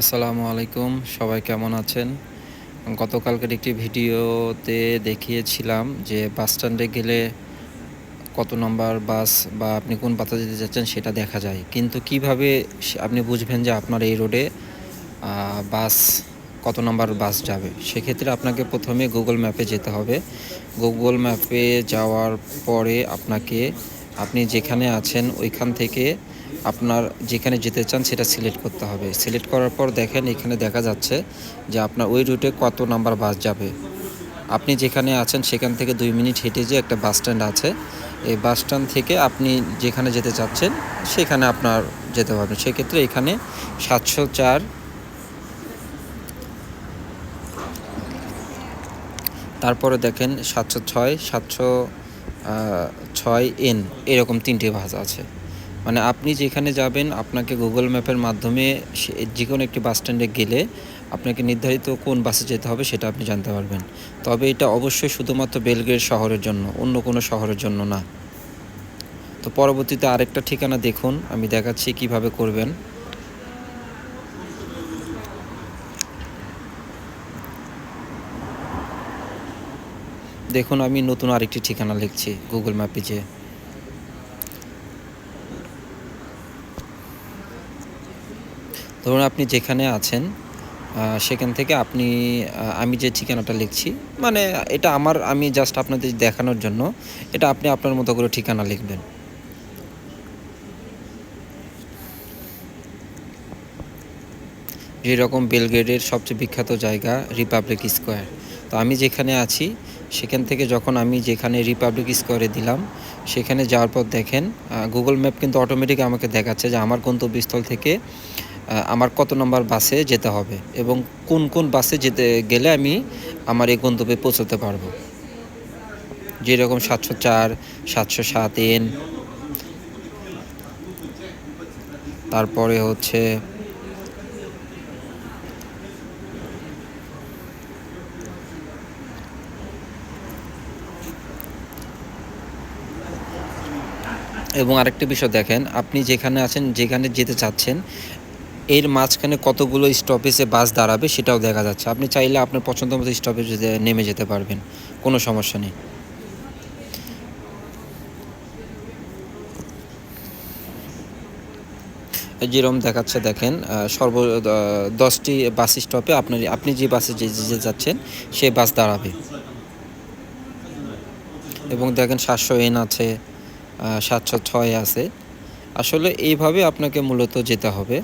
আসসালামু আলাইকুম, সবাই কেমন আছেন? গতকালকের একটি ভিডিওতে দেখিয়েছিলাম যে বাস স্ট্যান্ডে গেলে কত নম্বর বাস বা আপনি কোন পাতা যেতে যাচ্ছেন সেটা দেখা যায়। কিন্তু কীভাবে আপনি বুঝবেন যে আপনার এই রোডে বাস কত নম্বর বাস যাবে? সেক্ষেত্রে আপনাকে প্রথমে গুগল ম্যাপে যেতে হবে। গুগল ম্যাপে যাওয়ার পরে আপনাকে, আপনি যেখানে আছেন ওইখান থেকে আপনার যেখানে যেতে চান সেটা সিলেক্ট করতে হবে। সিলেক্ট করার পর দেখেন এখানে দেখা যাচ্ছে যে আপনার ওই রুটে কত নাম্বার বাস যাবে। আপনি যেখানে আছেন সেখান থেকে দুই মিনিট হেঁটে যে একটা বাস স্ট্যান্ড আছে। এই বাস স্ট্যান্ড থেকে আপনি যেখানে যেতে চাচ্ছেন সেখানে আপনার যেতে পারবেন সেক্ষেত্রে এখানে সাতশো চার তারপরে দেখেন সাতশো ছয় সাতশো ছয় এন এরকম তিনটে বাস আছে। মানে আপনি যেখানে যাবেন, আপনাকে গুগল ম্যাপের মাধ্যমে যে কোনো একটি বাস স্ট্যান্ডে গেলে আপনাকে নির্ধারিত কোন বাসে যেতে হবে সেটা আপনি জানতে পারবেন। তবে এটা অবশ্যই শুধুমাত্র বেলগ্রেড শহরের জন্য, অন্য কোনো শহরের জন্য না। তো পরবর্তীতে আরেকটা ঠিকানা দেখুন, আমি দেখাচ্ছি কীভাবে করবেন। দেখুন, আমি নতুন আরেকটি ঠিকানা লিখছি গুগল ম্যাপে যে। ধরুন আপনি যেখানে আছেন সেখান থেকে আপনি আমি যে ঠিকানাটা লিখছি মানে এটা আমার, আমি জাস্ট আপনাদের দেখানোর জন্য, এটা আপনি আপনার মতো করে ঠিকানা লিখবেন। যেরকম বেলগ্রেডের সবচেয়ে বিখ্যাত জায়গা রিপাবলিক স্কোয়ার। তো আমি যেখানে আছি, সেখান থেকে যখন আমি যেখানে রিপাবলিক স্কোয়ারে দিলাম, সেখানে যাওয়ার পর দেখেন গুগল ম্যাপ কিন্তু অটোমেটিক আমাকে দেখাচ্ছে যে আমার গন্তব্যস্থল থেকে আমার কত নম্বর বাসে যেতে হবে এবং কোন কোন বাসে যেতে গেলে আমি আমার এই গন্তব্যে পৌঁছতে পারব। যেরকম সাতশো চার, সাতশো সাত এন। তারপরে হচ্ছে এবং আরেকটা বিষয় দেখেন, আপনি যেখানে আছেন, যেখানে যেতে চাচ্ছেন এর মাঝখানে কতগুলো স্টপেজে বাস দাঁড়াবে সেটাও দেখা যাচ্ছে। আপনি চাইলে আপনার পছন্দ মতো স্টপেজে নেমে যেতে পারবেন, কোনো সমস্যা নেই। যেরকম দেখাচ্ছে, দেখেন সর্ব দশটি বাস স্টপে আপনার, আপনি যে বাসে যে যে যাচ্ছেন সেই বাস দাঁড়াবে। এবং দেখেন সাতশো এন আছে সাতশো ছয় আছে। আসলে এইভাবে আপনাকে মূলত যেতে হবে।